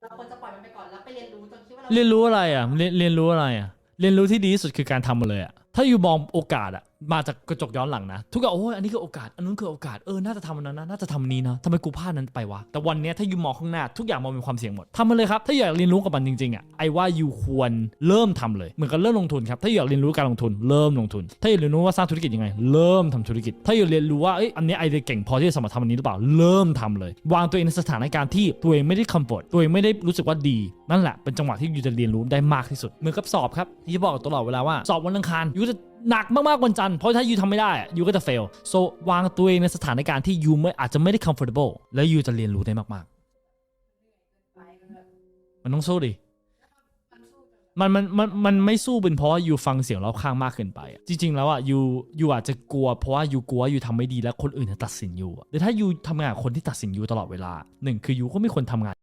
เราควรจะปล่อยมันไปก่อนแล้วไปเรียนรู้จนคิดว่าเราเรียนรู้อะไรอะเรียนเรียนรู้อะไรอะ เรียนรู้ที่ดีที่สุดคือการทำมาเลยอะ ถ้าอยู่มองโอกาสอะ มาจากกระจกย้อนหลังนะ ทุกอย่างโอ้ยอันนี้คือโอกาส อันนู้นคือโอกาส เออ น่าจะทำอันนั้นนะ น่าจะทำอันนี้นะทำไมกูพลาดนั้นไปวะ แต่วันนี้ถ้ายูมองข้างหน้า ทุกอย่างมองเป็นความเสี่ยงหมดทำมาเลยครับ ถ้าอยากเรียนรู้กับมันจริงๆอะ ไอ้ว่ายูควรเริ่มทำเลย เหมือนกับเริ่มลงทุนครับ ถ้าอยากเรียนรู้การลงทุน เริ่มลงทุน ถ้าอยากเรียนรู้ว่าสร้างธุรกิจยังไง เริ่มทำธุรกิจ ถ้าอยากเรียนรู้ว่า เอ้ย อันนี้ไอเดียเก่งพอที่จะสามารถทำอันนี้หรือเปล่า เริ่มทำเลย วางตัวเองในสถานการณ์ที่ตัวเองไม่ได้คอมฟอร์ตตัวเองไม่ได้รู้สึกว่าดี นั่นแหละเป็นจังหวะที่ยูจะเรียนรู้ได้มากที่สุดเหมือนกับสอบครับที่บอกตลอดเวลาว่าสอบวันอังคารยูจะ หนักมากๆวันจันทร์เพราะถ้ายูทำไม่ได้ยูก็จะ fail so วางตัวเองในสถานการณ์ที่ยูไม่อาจจะไม่ได้ comfortable แล้วยูจะเรียนรู้ได้มากๆ มันต้องสู้ดิมันมันมันมันไม่สู้เป็นเพราะว่ายูฟังเสียงรอบข้างมากเกินไปอะจริง ๆ แล้วอะยูยูอาจจะกลัวเพราะว่ายูกลัวว่ายูทำไม่ดีแล้วคนอื่นจะตัดสินยูอะแต่ถ้ายูทำงานคนที่ตัดสินยูตลอดเวลาหนึ่งคือยูก็ไม่ควรทำงาน